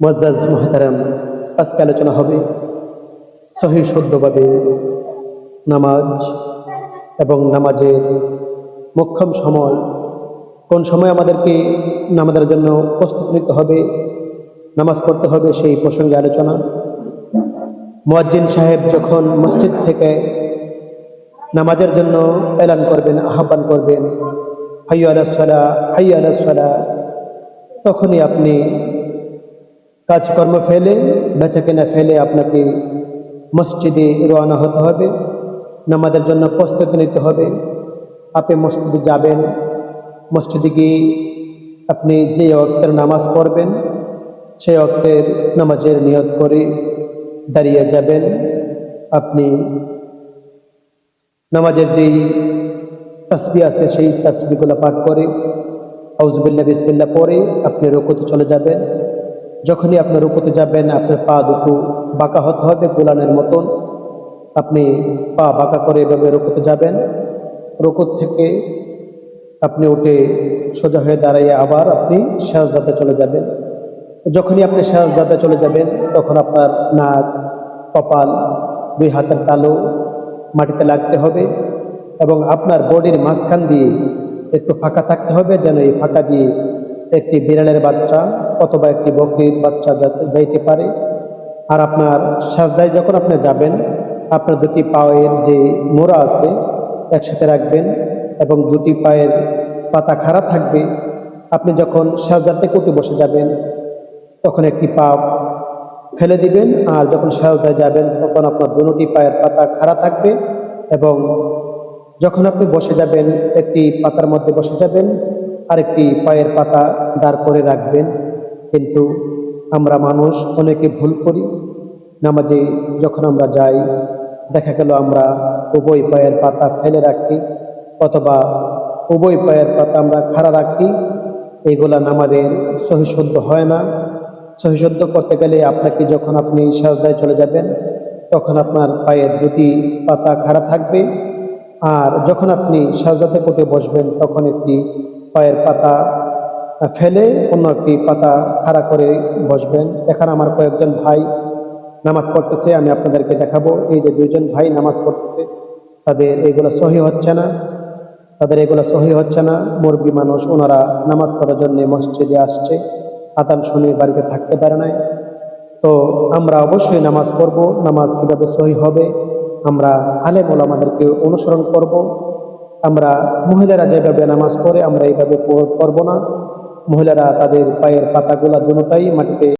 মজ্জাজ মহতারাম, আজকে আলোচনা হবে সহি শুদ্ধভাবে নামাজ এবং নামাজের মোক্ষম সময় কোন সময় আমাদেরকে নামাজের জন্য প্রস্তুত নিতে হবে, নামাজ পড়তে হবে সেই প্রসঙ্গে আলোচনা। মোয়াজ্জিন সাহেব যখন মসজিদ থেকে নামাজের জন্য এলান করবেন, আহ্বান করবেন হাইয়া আলাসলা হাইয়া আলাসলা তখনই আপনি কাজকর্ম ফেলে বেচা কেনা ফেলে আপনাকে মসজিদে রওনা হতে হবে, নামাজের জন্য প্রস্তুতি নিতে হবে। আপনি মসজিদে যাবেন, মসজিদে গিয়ে আপনি যে অক্তের নামাজ পড়বেন সেই অক্তের নামাজের নিয়ত করে দাঁড়িয়ে যাবেন। আপনি নামাজের যেই তাসবি আছে, সেই তাসবিগুলো পাঠ করে আউজবিল্লা বিসমিল্লা পরে আপনি রুকুতে চলে যাবেন। যখনই আপনি রুকুতে যাবেন, আপনার পা দুটো বাঁকা হতে হবে গোলানের মতন, আপনি পা বাঁকা করে এভাবে রুকুতে যাবেন। রুকুত থেকে আপনি উঠে সোজা হয়ে দাঁড়িয়ে আবার আপনি সাজদাতে চলে যাবেন। যখনই আপনি সাজদাতে চলে যাবেন, তখন আপনার নাক, কপাল, দুই হাতের তালু মাটিতে লাগতে হবে এবং আপনার বডির মাঝখান দিয়ে একটু ফাঁকা থাকতে হবে যেন এই ফাঁকা দিয়ে একটি বিড়ালের বাচ্চা অথবা একটি বকরির বাচ্চা যাইতে পারে। আর আপনার সাজদায় যখন আপনি যাবেন, আপনার দুটি পায়ের যে মোড়া আছে একসাথে রাখবেন এবং দুটি পায়ের পাতা খাড়া থাকবে। আপনি যখন সাজদাতে কুটে বসে যাবেন, তখন একটি পা ফেলে দিবেন আর যখন সাজদায় যাবেন, তখন আপনার দুটি পায়ের পাতা খাড়া থাকবে এবং যখন আপনি বসে যাবেন, একটি পাতার মধ্যে বসে যাবেন আরেকটি পায়ের পাতা দাঁড় করে রাখবেন। কিন্তু আমরা মানুষ অনেকে ভুল করি। নামাজে যখন আমরা যাই, দেখা গেল আমরা উভয় পায়ের পাতা ফেলে রাখি অথবা উভয় পায়ের পাতা আমরা খাড়া রাখি। এইগুলা নামাজের সহিশুদ্ধ হয় না। সহিশুদ্ধ করতে গেলে আপনাকে যখন আপনি সাজদায় চলে যাবেন, তখন আপনার পায়ের দুটি পাতা খাড়া থাকবে। আর যখন আপনি সাজদাতে কোটে বসবেন, তখন একটি পায়ের পাতা ফেলে অন্য একটি পাতা খাড়া করে বসবেন। এখানে আমার কয়েকজন ভাই নামাজ পড়তেছে, আমি আপনাদেরকে দেখাবো। এই যে দুইজন ভাই নামাজ পড়তেছে, তাদের এগুলো সহি হচ্ছে না। তাদের এগুলো সহি হচ্ছে না। মুরগি মানুষ, ওনারা নামাজ পড়ার জন্য মসজিদে আসছে আদান শুনে বাড়িতে থাকতে পারে নাই। তো আমরা অবশ্যই নামাজ পড়ব। নামাজ কীভাবে সহি হবে, আমরা আলেম ওলামাদেরকে অনুসরণ করব। আমরা মহিলারা যেভাবে নামাজ পড়ে আমরা এইভাবে পড়ব না। মহিলারা তাদের পায়ের পাতাগুলা দুটাই মাটিতে